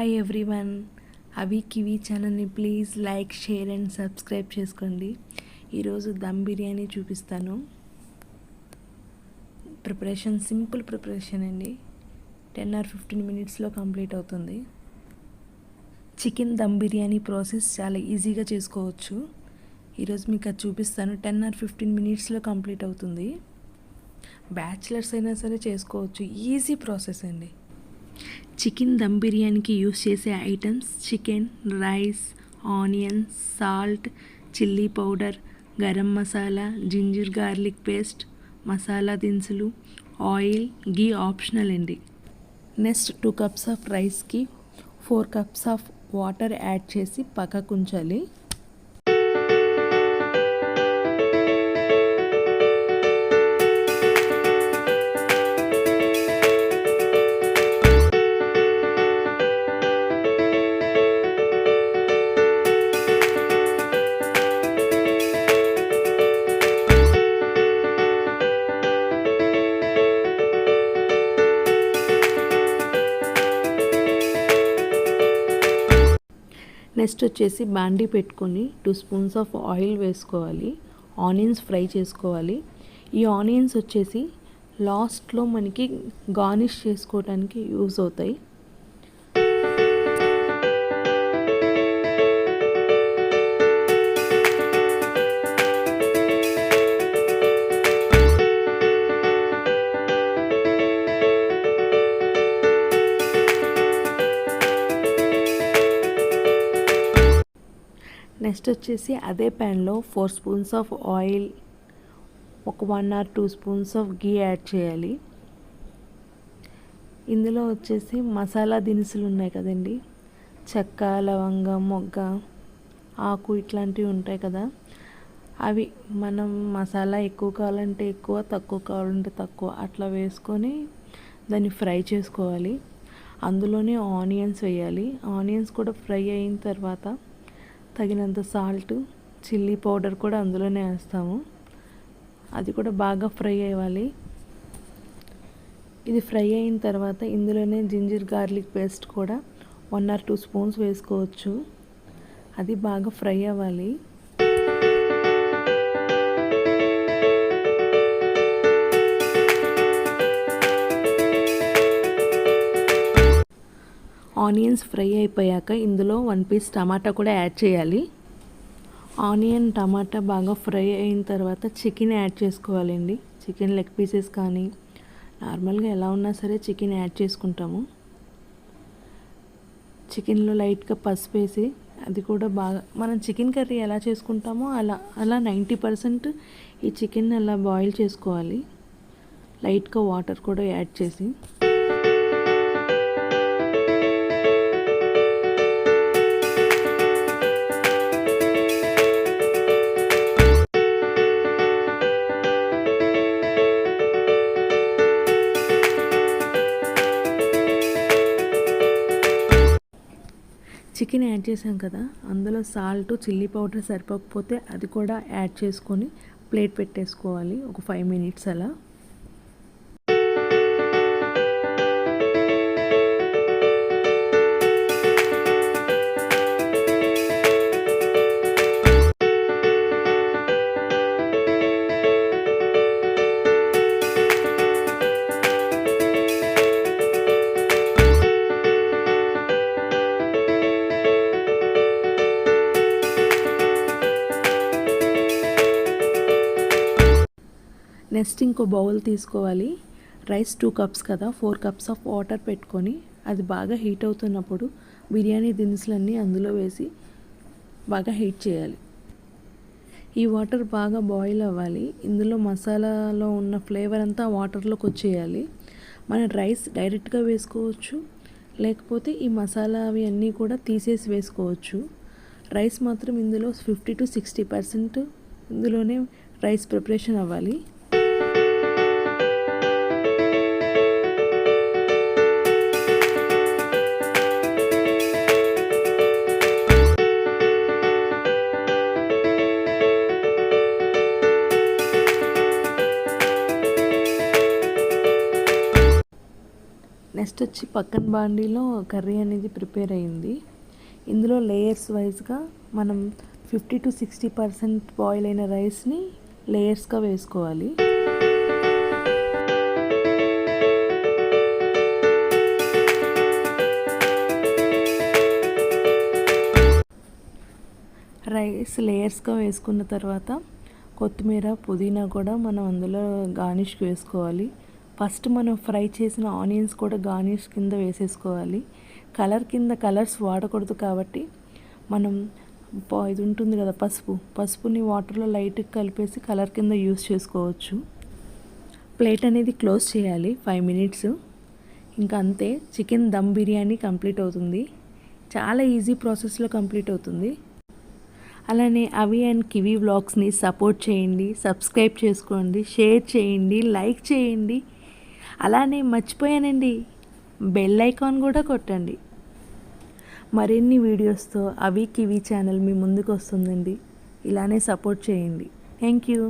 Hi everyone Avi Kiwi ఛానల్ని please like share and subscribe చేసుకోండి. ఈరోజు దమ్ బిర్యానీ చూపిస్తాను. ప్రిపరేషన్ సింపుల్ ప్రిపరేషన్ అండి. టెన్ ఆర్ ఫిఫ్టీన్ మినిట్స్లో కంప్లీట్ అవుతుంది. చికెన్ దమ్ బిర్యానీ ప్రాసెస్ చాలా ఈజీగా చేసుకోవచ్చు. ఈరోజు మీకు అది చూపిస్తాను. టెన్ ఆర్ ఫిఫ్టీన్ మినిట్స్లో కంప్లీట్ అవుతుంది. బ్యాచిలర్స్ అయినా సరే చేసుకోవచ్చు. ఈజీ ప్రాసెస్ అండి. చికెన్ దమ్ బిర్యానీకి యూస్ చేసే items chicken rice onions salt chilli powder garam masala ginger garlic paste masala దినుసులు ఆయిల్ గీ ఆప్షనల్ అండి. నెక్స్ట్ టూ కప్స్ ఆఫ్ రైస్కి four cups of water add చేసి పక్కకు ఉంచాలి నెక్స్ట్ వచ్చేసి బాండీ పెట్టుకొని టూ స్పూన్స్ ఆఫ్ ఆయిల్ వేసుకోవాలి. ఆనియన్స్ ఫ్రై చేసుకోవాలి. ఈ ఆనియన్స్ వచ్చేసి లాస్ట్లో మనకి గార్నిష్ చేసుకోవడానికి యూస్ అవుతాయి. నెక్స్ట్ వచ్చేసి అదే ప్యాన్లో ఫోర్ స్పూన్స్ ఆఫ్ ఆయిల్ ఒక one or two spoons of ghee add చేయాలి. ఇందులో వచ్చేసి మసాలా దినుసులు ఉన్నాయి కదండి. చెక్క లవంగం మొగ్గ ఆకు ఇట్లాంటివి ఉంటాయి కదా. అవి మనం మసాలా ఎక్కువ కావాలంటే ఎక్కువ తక్కువ కావాలంటే తక్కువ అట్లా వేసుకొని దాన్ని ఫ్రై చేసుకోవాలి. అందులోనే ఆనియన్స్ వేయాలి. ఆనియన్స్ కూడా ఫ్రై అయిన తర్వాత తగినంత సాల్ట్ చిల్లీ పౌడర్ కూడా అందులోనే వేస్తాము. అది కూడా బాగా ఫ్రై అవ్వాలి ఇది ఫ్రై అయిన తర్వాత ఇందులోనే జింజర్ గార్లిక్ పేస్ట్ కూడా వన్ ఆర్ టూ స్పూన్స్ వేసుకోవచ్చు. అది బాగా ఫ్రై అవ్వాలి. ఆనియన్స్ ఫ్రై అయిపోయాక ఇందులో వన్ పీస్ టమాటా కూడా యాడ్ చేయాలి. ఆనియన్ టమాటా బాగా ఫ్రై అయిన తర్వాత చికెన్ యాడ్ చేసుకోవాలండి. చికెన్ లెగ్ పీసెస్ కానీ నార్మల్గా ఎలా ఉన్నా సరే చికెన్ యాడ్ చేసుకుంటాము. చికెన్లో లైట్గా పసుపు వేసి అది కూడా బాగా మనం చికెన్ కర్రీ ఎలా చేసుకుంటామో అలా అలా నైంటీ పర్సెంట్ ఈ చికెన్ అలా బాయిల్ చేసుకోవాలి. లైట్గా వాటర్ కూడా యాడ్ చేసి. చికెన్ యాడ్ చేసాం కదా అందులో సాల్ట్ చిల్లీ పౌడర్ సరిపోకపోతే అది కూడా యాడ్ చేసుకొని ప్లేట్ పెట్టేసుకోవాలి ఒక ఫైవ్ మినిట్స్ అలా. నెక్స్ట్ ఇంకో బౌల్ తీసుకోవాలి. రైస్ టూ కప్స్ కదా ఫోర్ కప్స్ ఆఫ్ వాటర్ పెట్టుకొని అది బాగా హీట్ అవుతున్నప్పుడు బిర్యానీ దినుసులన్నీ అందులో వేసి బాగా హీట్ చేయాలి. ఈ వాటర్ బాగా బాయిల్ అవ్వాలి. ఇందులో మసాలాలో ఉన్న ఫ్లేవర్ అంతా వాటర్లోకి వచ్చేయాలి. మన రైస్ డైరెక్ట్గా వేసుకోవచ్చు. లేకపోతే ఈ మసాలా అవి అన్నీ కూడా తీసేసి వేసుకోవచ్చు. రైస్ మాత్రం ఇందులో ఫిఫ్టీ టు సిక్స్టీ పర్సెంట్ ఇందులోనే రైస్ ప్రిపరేషన్ అవ్వాలి. నెక్స్ట్ వచ్చి పక్కన బాండీలో కర్రీ అనేది ప్రిపేర్ అయింది. ఇందులో లేయర్స్ వైజ్గా మనం fifty to sixty percent boil అయిన రైస్ని లేయర్స్గా వేసుకోవాలి. రైస్ లేయర్స్గా వేసుకున్న తర్వాత కొత్తిమీర పుదీనా కూడా మనం అందులో గార్నిష్కి వేసుకోవాలి. ఫస్ట్ మనం ఫ్రై చేసిన ఆనియన్స్ కూడా గార్నిష్ కింద వేసేసుకోవాలి. కలర్ కింద కలర్స్ వాడకూడదు కాబట్టి మనం ఇది ఉంటుంది కదా పసుపు. పసుపుని వాటర్లో లైట్గా కలిపేసి కలర్ కింద యూస్ చేసుకోవచ్చు. ప్లేట్ అనేది క్లోజ్ చేయాలి ఫైవ్ మినిట్స్. ఇంకా అంతే చికెన్ దమ్ బిర్యానీ కంప్లీట్ అవుతుంది. చాలా ఈజీ ప్రాసెస్లో కంప్లీట్ అవుతుంది. అలానే అవి అండ్ కివీ వ్లాగ్స్ని సపోర్ట్ చేయండి సబ్స్క్రైబ్ చేసుకోండి షేర్ చేయండి లైక్ చేయండి. అలానే మర్చిపోయానండి. బెల్ ఐకాన్ కూడా కొట్టండి. మరిన్ని వీడియోస్తో అవి కివీ ఛానల్ మీ ముందుకు వస్తుందండి ఇలానే సపోర్ట్ చేయండి. Thank you.